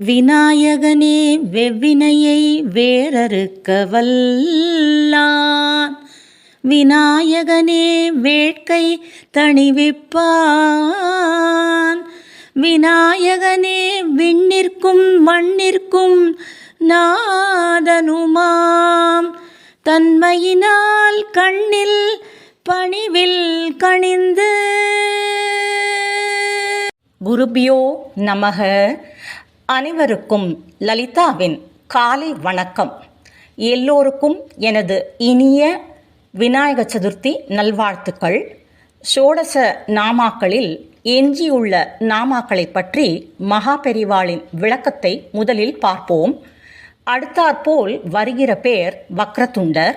விநாயகனே வெவ்வினையை வேறறுக்க வல்லான் விநாயகனே வேட்கை தணிவிப்பான். விநாயகனே விண்ணிற்கும் மண்ணிற்கும் நாதனுமாம். தன்மையினால் கண்ணில் பணிவில் கணிந்து. குருபியோ நமக. அனைவருக்கும் லலிதாவின் காலை வணக்கம். எல்லோருக்கும் எனது இனிய விநாயக சதுர்த்தி நல்வாழ்த்துக்கள். ஷோடச நாமாக்களில் எஞ்சியுள்ள நாமாக்களை பற்றி மகா பெரிவாளின் விளக்கத்தை முதலில் பார்ப்போம். அடுத்தாற்போல் வருகிற பெயர் வக்ரதுண்டர்.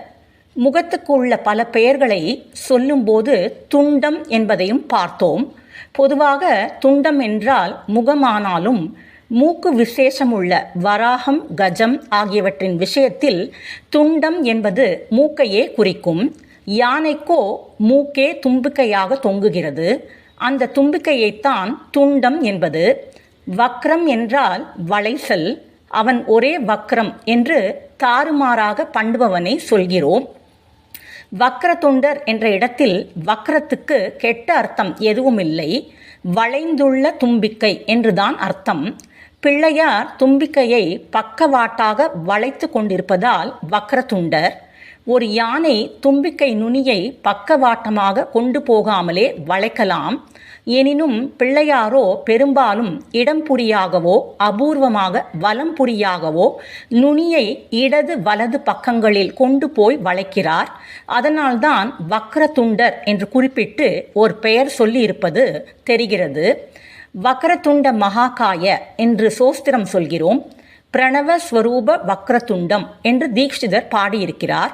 முகத்துக்கு உள்ள பல பெயர்களை சொல்லும்போது துண்டம் என்பதையும் பார்த்தோம். பொதுவாக துண்டம் என்றால் முகமானாலும் மூக்கு விசேஷமுள்ள வராகம் கஜம் ஆகியவற்றின் விஷயத்தில் துண்டம் என்பது மூக்கையே குறிக்கும். யானைக்கோ மூக்கே தும்பிக்கையாக தொங்குகிறது. அந்த தும்பிக்கையைத்தான் துண்டம் என்பது. வக்ரம் என்றால் வளைசல். அவன் ஒரே வக்ரம் என்று தாறுமாறாக பண்ணுபவனை சொல்கிறோம். வக்ர தொண்டர் என்ற இடத்தில் வக்ரத்துக்கு கெட்ட அர்த்தம் எதுவுமில்லை. வளைந்துள்ள தும்பிக்கை என்றுதான் அர்த்தம். பிள்ளையார் தும்பிக்கையை பக்கவாட்டாக வளைத்து கொண்டிருப்பதால் வக்ரதுண்டர் ஒரு யானை தும்பிக்கை நுனியை பக்கவாட்டமாக கொண்டு போகாமலே வளைக்கலாம். எனினும் பிள்ளையாரோ பெரும்பாலும் இடம்புரியாகவோ அபூர்வமாக வலம்புரியாகவோ நுனியை இடது வலது பக்கங்களில் கொண்டு போய் வளைக்கிறார். அதனால்தான் வக்ரதுண்டர் என்று குறிப்பிட்டு ஒரு பெயர் சொல்லியிருப்பது தெரிகிறது. வக்ரதுண்ட மகாகாய என்று சோஸ்திரம் சொல்கிறோம். பிரணவ ஸ்வரூப வக்ரதுண்டம் என்று தீக்ஷிதர் பாடியிருக்கிறார்.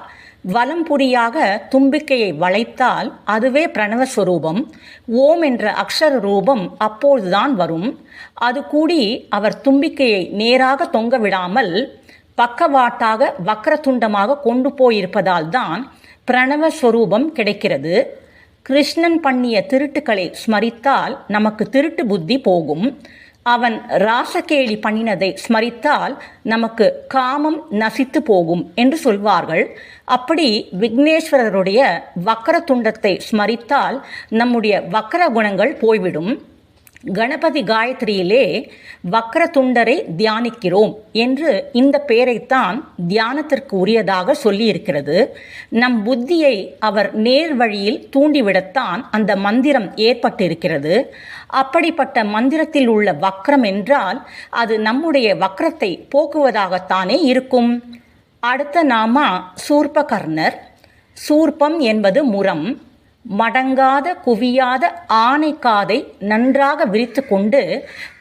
வலம்புரியாக தும்பிக்கையை வளைத்தால் அதுவே பிரணவஸ்வரூபம் ஓம் என்ற அக்ஷர ரூபம் அப்பொழுதுதான் வரும். அது கூடி அவர் தும்பிக்கையை நேராக தொங்க விடாமல் பக்கவாட்டாக வக்ரதுண்டமாக கொண்டு போயிருப்பதால் தான் பிரணவஸ்வரூபம் கிடைக்கிறது. கிருஷ்ணன் பண்ணிய திருட்டுக்களை ஸ்மரித்தால் நமக்கு திருட்டு புத்தி போகும். அவன் ராசகேலி பண்ணினதை ஸ்மரித்தால் நமக்கு காமம் நசித்து போகும் என்று சொல்வார்கள். அப்படி விக்னேஸ்வரருடைய வக்கர துண்டத்தை ஸ்மரித்தால் நம்முடைய வக்கர குணங்கள் போய்விடும். கணபதி காயத்ரியிலே வக்ரதுண்டரை தியானிக்கிறோம் என்று இந்த பெயரைத்தான் தியானத்திற்கு உரியதாக சொல்லியிருக்கிறது. நம் புத்தியை அவர் நேர் வழியில் தூண்டிவிடத்தான் அந்த மந்திரம் ஏற்பட்டிருக்கிறது. அப்படிப்பட்ட மந்திரத்தில் உள்ள வக்ரம் என்றால் அது நம்முடைய வக்ரத்தை போக்குவதாகத்தானே இருக்கும். அடுத்த நாமா சூர்பகர்ணர் சூர்பம் என்பது முரம். மடங்காத குவியாத ஆணை காதை நன்றாக விரித்து கொண்டு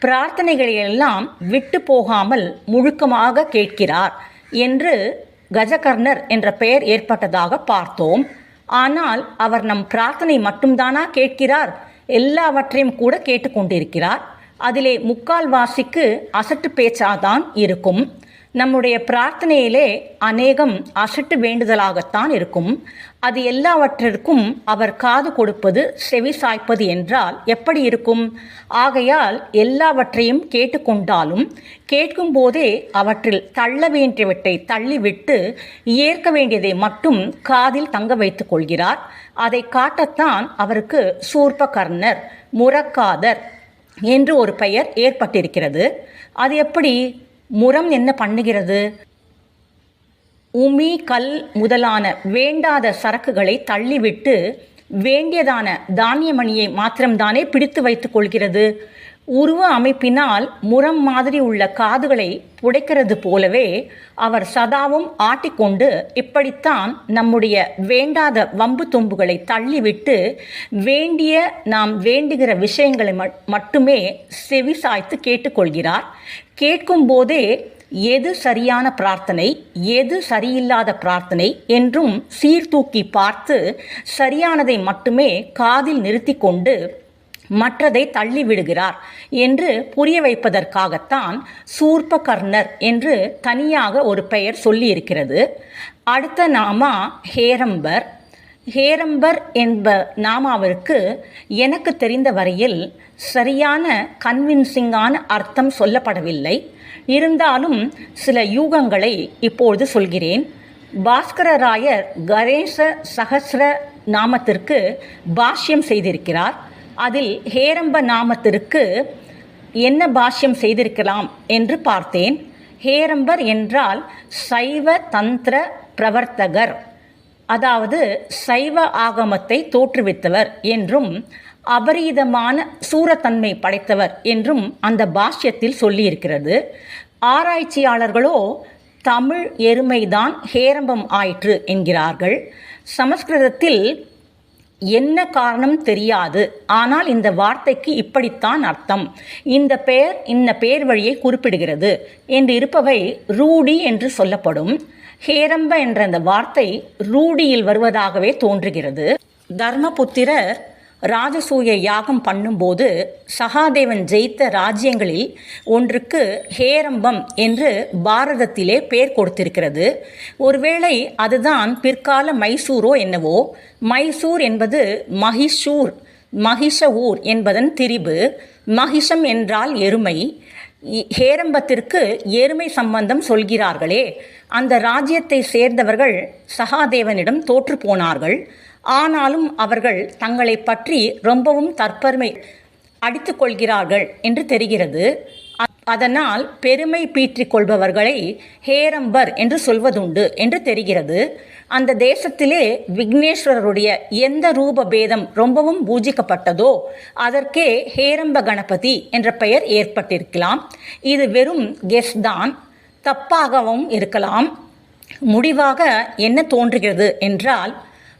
பிரார்த்தனைகளையெல்லாம் விட்டு போகாமல் முழுக்கமாக கேட்கிறார் என்று கஜகர்ணர் என்ற பெயர் ஏற்பட்டதாக பார்த்தோம். ஆனால் அவர் நம் பிரார்த்தனை மட்டும்தானா கேட்கிறார்? எல்லாவற்றையும் கூட கேட்டுக்கொண்டிருக்கிறார் அதிலே முக்கால்வாசிக்கு அசட்டு பேச்சாதான் இருக்கும். நம்முடைய பிரார்த்தனையிலே அநேகம் அசட்டு வேண்டுதலாகத்தான் இருக்கும். அது எல்லாவற்றிற்கும் அவர் காது கொடுப்பது செவி சாய்ப்பது என்றால் எப்படி இருக்கும்? ஆகையால் எல்லாவற்றையும் கேட்டுக்கொண்டாலும் கேட்கும் போதே அவற்றில் தள்ள வேண்டியவற்றை தள்ளிவிட்டு ஏற்க வேண்டியதை மட்டும் காதில் தங்க வைத்துக் கொள்கிறார். அதை காட்டத்தான் அவருக்கு சூர்பகர்ணர் முரக்காதர் என்று ஒரு பெயர் ஏற்பட்டிருக்கிறது. அது எப்படி? முரம் என்ன பண்ணுகிறது? உமி கல் முதலான வேண்டாத சரக்குகளை தள்ளிவிட்டு வேண்டியதான தானியமணியை மாத்திரம்தானே பிடித்து வைத்துக் கொள்கிறது? உருவ அமைப்பினால் முரம் மாதிரி உள்ள காதுகளை புடைக்கிறது போலவே அவர் சதாவும் ஆட்டிக்கொண்டு இப்படித்தான் நம்முடைய வேண்டாத வம்பு தும்புகளை தள்ளிவிட்டு வேண்டிய நாம் வேண்டுகிற விஷயங்களை மட்டுமே செவி சாய்த்து கேட்டுக்கொள்கிறார். கேட்கும் போதே எது சரியான பிரார்த்தனை எது சரியில்லாத பிரார்த்தனை என்றும் சீர்தூக்கி பார்த்து சரியானதை மட்டுமே காதில் நிறுத்தி கொண்டு மற்றதை தள்ளிவிடுகிறார் என்று புரிய வைப்பதற்காகத்தான் சூர்பகர்ணர் என்று தனியாக ஒரு பெயர் சொல்லியிருக்கிறது. அடுத்த நாமா ஹேரம்பர். ஹேரம்பர் என்ப நாமாவிற்கு எனக்கு தெரிந்த வரையில் சரியான கன்வின்சிங்கான அர்த்தம் சொல்லப்படவில்லை. இருந்தாலும் சில யூகங்களை இப்பொழுது சொல்கிறேன். பாஸ்கரராயர் கணேச சகசிர நாமத்திற்கு பாஷ்யம் செய்திருக்கிறார். அதில் ஹேரம்ப நாமத்திற்கு என்ன பாஷ்யம் செய்திருக்கலாம் என்று பார்த்தேன். ஹேரம்பர் என்றால் சைவ தந்திர பிரவர்த்தகர் அதாவது சைவ ஆகமத்தை தோற்றுவித்தவர் என்றும் அபரீதமான சூரத்தன்மை படைத்தவர் என்றும் அந்த பாஷ்யத்தில் சொல்லியிருக்கிறது. ஆராய்ச்சியாளர்களோ தமிழ் எருமைதான் ஹேரம்பம் ஆயிற்று என்கிறார்கள். சமஸ்கிருதத்தில் என்ன காரணம் தெரியாது. ஆனால் இந்த வார்த்தைக்கு இப்படித்தான் அர்த்தம். இந்த பெயர் இந்த பெயர் வழியை குறிப்பிடுகிறது. என்று இருப்பவை ரூடி என்று சொல்லப்படும். ஹேரம்ப என்ற அந்த வார்த்தை ரூடியில் வருவதாகவே தோன்றுகிறது. தர்மபுத்திரர் ராஜசூய யாகம் பண்ணும்போது சகாதேவன் ஜெயித்த ராஜ்யங்களில் ஒன்றுக்கு ஹேரம்பம் என்று பாரதத்திலே பெயர் கொடுத்திருக்கிறது. ஒருவேளை அதுதான் பிற்கால மைசூரோ என்னவோ? மைசூர் என்பது மஹிஷூர் மகிஷ ஊர் என்பதன் திரிபு. மகிஷம் என்றால் எருமை. ஹேரம்பத்திற்கு எருமை சம்பந்தம் சொல்கிறார்களே. அந்த ராஜ்யத்தை சேர்ந்தவர்கள் சகாதேவனிடம் தோற்று போனார்கள். ஆனாலும் அவர்கள் தங்களை பற்றி ரொம்பவும் தற்பெருமை அடித்து கொள்கிறார்கள் என்று தெரிகிறது. அதனால் பெருமை பீற்றிக் கொள்பவர்களை ஹேரம்பர் என்று சொல்வதுண்டு என்று தெரிகிறது. அந்த தேசத்திலே விக்னேஸ்வரருடைய எந்த ரூப பேதம் ரொம்பவும் பூஜிக்கப்பட்டதோ அதற்கே ஹேரம்ப கணபதி என்ற பெயர் ஏற்பட்டிருக்கலாம். இது வெறும் கெஸ் தான். தப்பாகவும் இருக்கலாம். முடிவாக என்ன தோன்றுகிறது என்றால்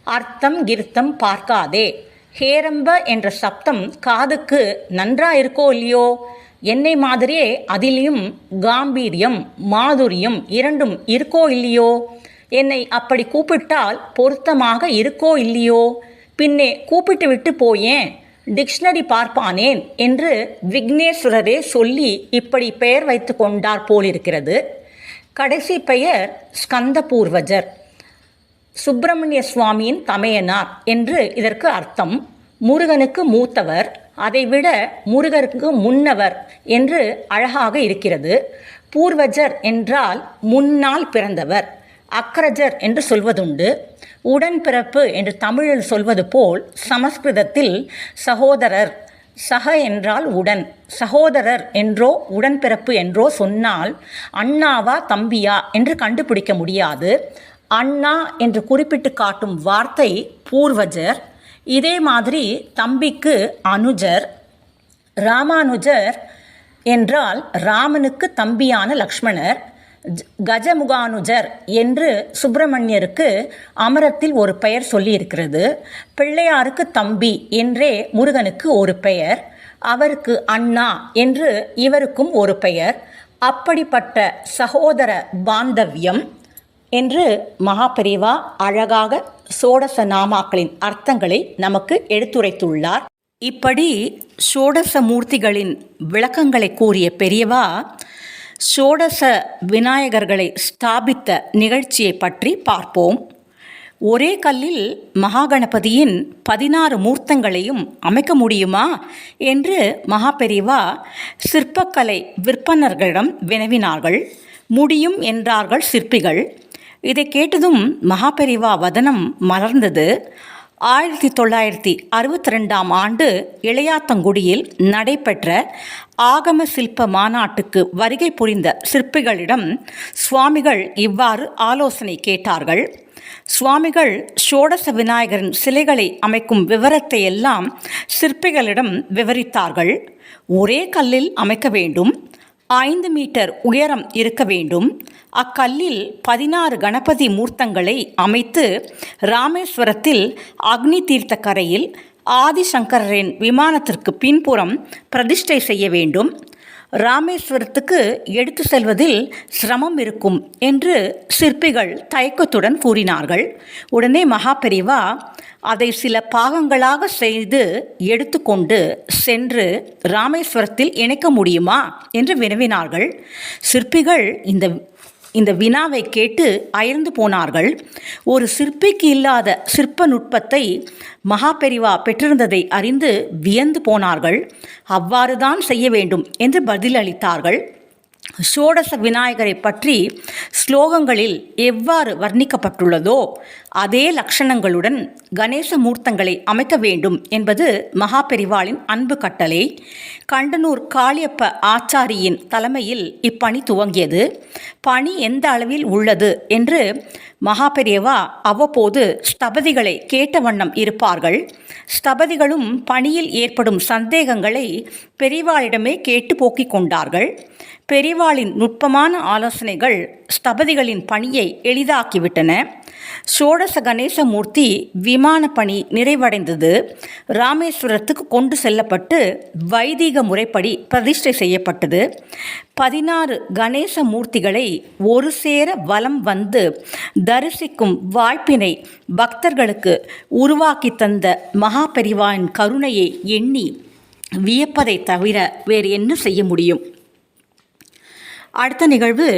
அர்த்தம் கிருத்தம் பார்க்காதே. ஹேரம்ப என்ற சப்தம் காதுக்கு நன்றா இருக்கோ இல்லையோ? என்னை மாதிரியே அதிலையும் காம்பீரியம் மாதுரியம் இரண்டும் இருக்கோ இல்லையோ? என்னை அப்படி கூப்பிட்டால் பொருத்தமாக இருக்கோ இல்லையோ? பின்னே கூப்பிட்டு விட்டு போயேன் டிக்ஷனரி பார்ப்பானேன் என்று விக்னேஸ்வரரே சொல்லி இப்படி பெயர் வைத்து கொண்டார் போலிருக்கிறது. கடைசி பெயர் ஸ்கந்தபூர்வஜர். சுப்பிரமணிய சுவாமியின் தமையனார் என்று இதற்கு அர்த்தம். முருகனுக்கு மூத்தவர் அதைவிட முருகருக்கு முன்னவர் என்று அழகாக இருக்கிறது. பூர்வஜர் என்றால் முன்னால் பிறந்தவர் அக்ரஜர் என்று சொல்வதுண்டு. உடன்பிறப்பு என்று தமிழில் சொல்வது போல் சமஸ்கிருதத்தில் சகோதரர் சக என்றால் உடன் சகோதரர் என்றோ உடன்பிறப்பு என்றோ சொன்னால் அண்ணாவா தம்பியா என்று கண்டுபிடிக்க முடியாது. அண்ணா என்று குறிப்பிட்டு காட்டும் வார்த்தை பூர்வஜர். இதே மாதிரி தம்பிக்கு அனுஜர் ராமானுஜர் என்றால் ராமனுக்கு தம்பியான லக்ஷ்மணர். ஜ- கஜமுகானுஜர் என்று சுப்பிரமணியருக்கு அமரத்தில் ஒரு பெயர் சொல்லியிருக்கிறது. பிள்ளையாருக்கு தம்பி என்றே முருகனுக்கு ஒரு பெயர். அவருக்கு அண்ணா என்று இவருக்கும் ஒரு பெயர். அப்படிப்பட்ட சகோதர பாந்தவியம் என்று மகாபெரிவா அழகாக சோடச நாமாக்களின் அர்த்தங்களை நமக்கு எடுத்துரைத்துள்ளார். இப்படி சோடச மூர்த்திகளின் விளக்கங்களை கூறிய பெரியவா ஷோடச விநாயகர்களை ஸ்தாபித்த நிகழ்ச்சியை பற்றி பார்ப்போம். ஒரே கல்லில் மகாகணபதியின் பதினாறு மூர்த்தங்களையும் அமைக்க முடியுமா என்று மகாபெரிவா சிற்பக்கலை விற்பனர்களிடம் வினவினார்கள். முடியும் என்றார்கள் சிற்பிகள். இதை கேட்டதும் மகாபெரிவா வதனம் மலர்ந்தது. ஆயிரத்தி தொள்ளாயிரத்தி அறுபத்தி ரெண்டாம் ஆண்டு இளையாத்தங்குடியில் நடைபெற்ற ஆகம சில்ப மாநாட்டுக்கு வருகை புரிந்த சிற்பிகளிடம் சுவாமிகள் இவ்வாறு ஆலோசனை கேட்டார்கள். சுவாமிகள் ஷோடச விநாயகரின் சிலைகளை அமைக்கும் விவரத்தை எல்லாம் சிற்பிகளிடம் விவரித்தார்கள். ஒரே கல்லில் அமைக்க வேண்டும். ஐந்து மீட்டர் உயரம் இருக்க வேண்டும். அக்கல்லில் பதினாறு கணபதி மூர்த்தங்களை அமைத்து ராமேஸ்வரத்தில் அக்னி தீர்த்த கரையில் ஆதிசங்கரின் விமானத்திற்கு பின்புறம் பிரதிஷ்டை செய்ய வேண்டும். ராமேஸ்வரத்துக்கு எடுத்து செல்வதில் சிரமம் இருக்கும் என்று சிற்பிகள் தயக்கத்துடன் கூறினார்கள். உடனே மகாபெரிவா அதை சில பாகங்களாக செய்து எடுத்துக்கொண்டு சென்று ராமேஸ்வரத்தில் இணைக்க முடியுமா? என்று வினவினார்கள். சிற்பிகள் இந்த இந்த வினாவை கேட்டு அயர்ந்து போனார்கள். ஒரு சிற்பிக்கு இல்லாத சிற்ப நுட்பத்தை மகாபெரிவா பெற்றிருந்ததை அறிந்து வியந்து போனார்கள். அவ்வாறுதான் செய்ய வேண்டும் என்று பதிலளித்தார்கள். ஷோடச விநாயகரை பற்றி ஸ்லோகங்களில் எவ்வாறு வர்ணிக்கப்பட்டுள்ளதோ அதே லட்சணங்களுடன் கணேச மூர்த்தங்களை அமைக்க வேண்டும் என்பது மகாபெரிவாளின் அன்பு கட்டளை. கண்டனூர் காளியப்ப ஆச்சாரியின் தலைமையில் இப்பணி துவங்கியது. பணி எந்த அளவில் உள்ளது என்று மகாபெரியவா அவ்வப்போது ஸ்தபதிகளை கேட்ட வண்ணம் இருப்பார்கள். ஸ்தபதிகளும் பணியில் ஏற்படும் சந்தேகங்களை பெரிவாளிடமே கேட்டு போக்கிக் கொண்டார்கள். பெரிவாளின் நுட்பமான ஆலோசனைகள் ஸ்தபதிகளின் பணியை எளிதாக்கிவிட்டன. ஷோடச கணேசமூர்த்தி விமான பணி நிறைவடைந்தது. ராமேஸ்வரத்துக்கு கொண்டு செல்லப்பட்டு வைதிக முறைப்படி பிரதிஷ்டை செய்யப்பட்டது. பதினாறு கணேச மூர்த்திகளை ஒரு சேர வலம் வந்து தரிசிக்கும் வாய்ப்பினை பக்தர்களுக்கு உருவாக்கி தந்த மகாபெரிவாவின் கருணையை எண்ணி வியப்பதை தவிர வேறு என்ன செய்ய முடியும்? அடுத்த நிகழ்வு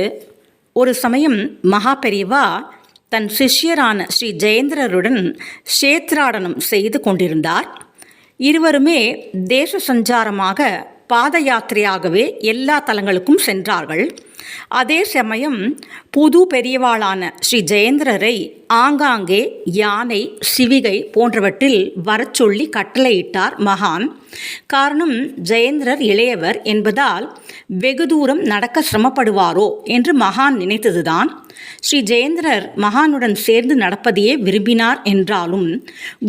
ஒரு சமயம் மகா பெரியவா தன் சிஷ்யரான ஸ்ரீ ஜெயேந்திரருடன் சேத்ராடனம் செய்து கொண்டிருந்தார். இருவருமே தேச சஞ்சாரமாக பாத யாத்திரையாகவே எல்லா தலங்களுக்கும் சென்றார்கள். அதே சமயம் புது பெரியவாளான ஸ்ரீ ஜெயேந்திரரை ஆங்காங்கே யானை சிவிகை போன்றவற்றில் வரச் சொல்லி கட்டளையிட்டார் மகான். காரணம் ஜெயேந்திரர் இளையவர் என்பதால் வெகு தூரம் நடக்க சிரமப்படுவாரோ என்று மகான் நினைத்ததுதான். ஸ்ரீ ஜெயேந்திரர் மகானுடன் சேர்ந்து நடப்பதையே விரும்பினார் என்றாலும்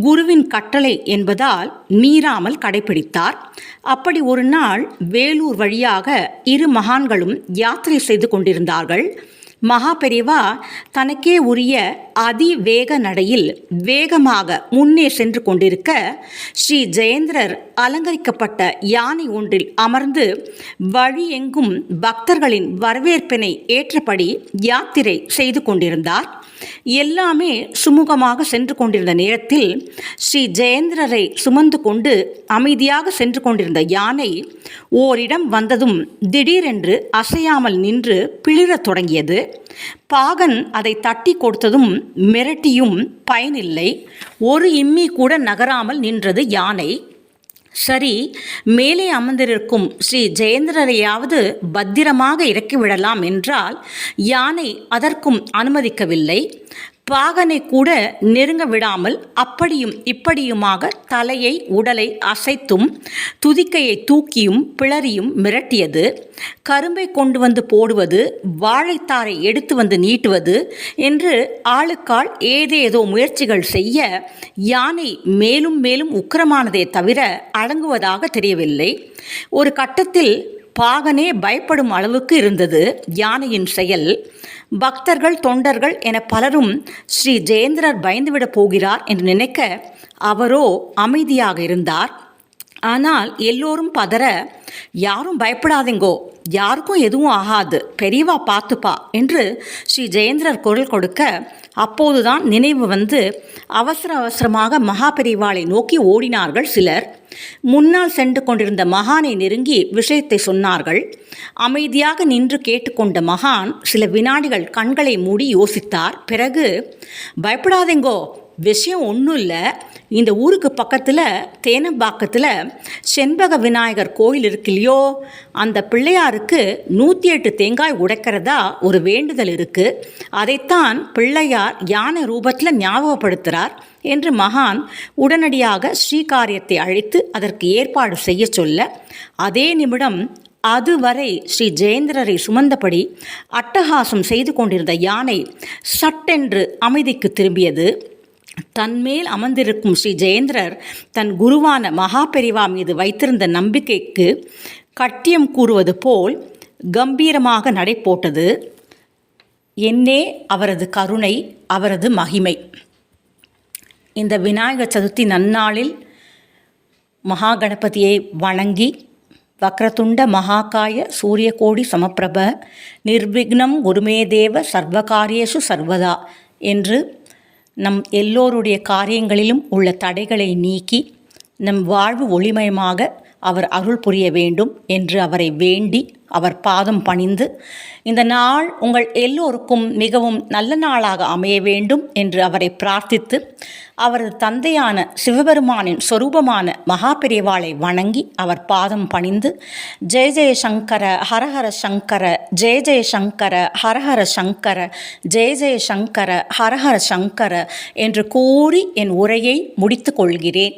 குருவின் கட்டளை என்பதால் மீறாமல் கடைபிடித்தார். அப்படி ஒரு நாள் வேலூர் வழியாக இரு மகான்களும் யாத்திரை செய்து கொண்டிருந்தார்கள். மகா பெரிவா தனக்கே உரிய அதிவேக நடையில் வேகமாக முன்னே சென்று கொண்டிருக்க ஸ்ரீ ஜெயேந்திரர் அலங்கரிக்கப்பட்ட யானை ஒன்றில் அமர்ந்து வழியெங்கும் பக்தர்களின் வரவேற்பினை ஏற்றபடி யாத்திரை செய்து கொண்டிருந்தார். எல்லாமே சுமூகமாக சென்று கொண்டிருந்த நேரத்தில் ஸ்ரீ ஜெயேந்திரரை சுமந்து கொண்டு அமைதியாக சென்று கொண்டிருந்த யானை ஓரிடம் வந்ததும் திடீரென்று அசையாமல் நின்று பிளிரத் தொடங்கியது. பாகன் அதை தட்டி கொடுத்ததும் மிரட்டியும் பயனில்லை. ஒரு இம்மி கூட நகராமல் நின்றது யானை. சரி மேலே அமர்ந்திருக்கும் ஸ்ரீ ஜெயேந்திரரையாவது பத்திரமாக இறக்கிவிடலாம் என்றால் யானை அதற்கும் அனுமதிக்கவில்லை. பாகனை கூட நெருங்க விடாமல் அப்படியும் இப்படியுமாக தலையை உடலை அசைத்தும் துதிக்கையை தூக்கியும் பிளறியும் மிரட்டியது. கரும்பை கொண்டு வந்து போடுவது வாழைத்தாரை எடுத்து வந்து நீட்டுவது என்று ஆளுக்கால் ஏதேதோ முயற்சிகள் செய்ய யானை மேலும் மேலும் உக்கிரமானதே தவிர அடங்குவதாக தெரியவில்லை. ஒரு கட்டத்தில் பாகனே பயப்படும் அளவுக்கு இருந்தது யானையின் செயல். பக்தர்கள் தொண்டர்கள் என பலரும் ஸ்ரீ ஜெயேந்திரர் பயந்துவிடப் போகிறார் என்று நினைக்க அவரோ அமைதியாக இருந்தார். ஆனால் எல்லோரும் பதற யாரும் பயப்படாதீங்கோ யாருக்கும் எதுவும் ஆகாது. பெரியவா பார்த்துப்பா என்று ஸ்ரீ ஜெயேந்திரர் குரல் கொடுக்க அப்போதுதான் நினைவு வந்து அவசர அவசரமாக மகா பெரிவாளை நோக்கி ஓடினார்கள் சிலர். முன்னால் சென்று கொண்டிருந்த மகானை நெருங்கி விஷயத்தை சொன்னார்கள். அமைதியாக நின்று கேட்டுக்கொண்ட மகான் சில வினாடிகள் கண்களை மூடி யோசித்தார். பிறகு பயப்படாதேங்கோ விஷயம் ஒன்றும் இல்லை. இந்த ஊருக்கு பக்கத்தில் தேனம்பாக்கத்தில் செண்பக விநாயகர் கோயில் இருக்கு இல்லையோ? அந்த பிள்ளையாருக்கு நூற்றி எட்டு தேங்காய் உடைக்கிறதா ஒரு வேண்டுதல் இருக்குது அதைத்தான் பிள்ளையார் யானை ரூபத்தில் ஞாபகப்படுத்துகிறார் என்று மகான் உடனடியாக ஸ்ரீகாரியத்தை அழைத்து அதற்கு ஏற்பாடு செய்ய சொல்ல. அதே நிமிடம் அதுவரை ஸ்ரீ ஜெயேந்திரரை சுமந்தபடி அட்டகாசம் செய்து கொண்டிருந்த யானை சட்டென்று அமைதிக்கு திரும்பியது. தன்மேல் அமர்ந்திருக்கும் ஸ்ரீ ஜெயேந்திரர் தன் குருவான மகாபெரிவா மீது வைத்திருந்த நம்பிக்கைக்கு கட்டியம் கூறுவது போல் கம்பீரமாக நடை போட்டது என்னே அவரது கருணை அவரது மகிமை. இந்த விநாயகர் சதுர்த்தி நன்னாளில் மகா கணபதியை வணங்கி வக்ரதுண்ட மகாகாய சூரியகோடி சமப்பிரப நிர்விக்னம் குருமேதேவ சர்வகாரியேஷு சர்வதா என்று நம் எல்லோருடைய காரியங்களிலும் உள்ள தடைகளை நீக்கி நம் வாழ்வு ஒளிமயமாக அவர் அருள் புரிய வேண்டும் என்று அவரை வேண்டி அவர் பாதம் பணிந்து இந்த நாள் உங்கள் எல்லோருக்கும் மிகவும் நல்ல நாளாக அமைய வேண்டும் என்று அவரை பிரார்த்தித்து அவரது தந்தையான சிவபெருமானின் சொரூபமான மகாபெரிவாளை வணங்கி அவர் பாதம் பணிந்து ஜெய ஜெய சங்கர ஹரஹர சங்கர ஜெய ஜெய சங்கர ஹரஹர சங்கர ஜெய ஜெய சங்கர ஹரஹர சங்கர என்று கூறி என் உரையை முடித்து கொள்கிறேன்.